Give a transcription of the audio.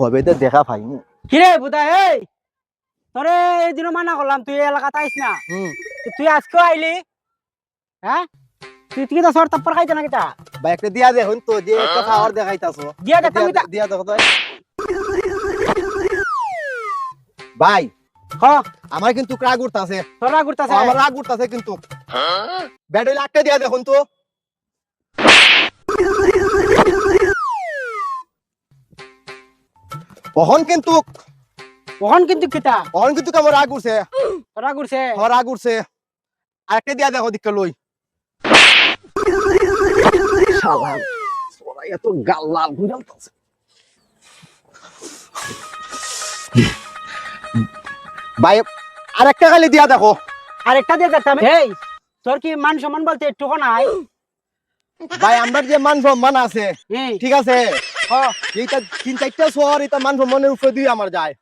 কবে তো দেখা পাইনি। কিরে বুদা এই! তোরে এই মানা করলাম তুই এলাকাতে আইস না। তুই আজকেও আইলি? হ্যাঁ তুই তুই তো সর তাপ্পর খাইতে না একটা দিয়া দেখুন তো যে একটা খাওয়ার দেখাইতাছো। দিয়া দিয়া দেখো তো। ভাই হ। আমার কিন্তু রাগ উঠতাছে। তোর রাগ উঠতাছে? আমার রাগ উঠতাছে কিন্তু। ব্যাটারি লাগতে দিয়া দেখুন তো। কখন কিন্তু কখন কিন্তু কিতা কখন কিন্তু আমার রাগ উঠছে? রাগ উঠছে? আমার রাগ উঠছে। আরেকটা দিয়া দেখো দিকে লই। শালা এত গাল লাল হয়ে যাচ্ছে ভাই আরেকটা খালি দিয়া দেখো। আরেকটা দিয়ে দেখতাম এই তোর কি মান সম্মান বলতে একটুকু নাই? ভাই আমার যে মান সম্মান আছে ঠিক আছে? হ, এইটা তিন চারটা শহর এটা মান সম্মানের উপরে দিয়ে আমার যায়।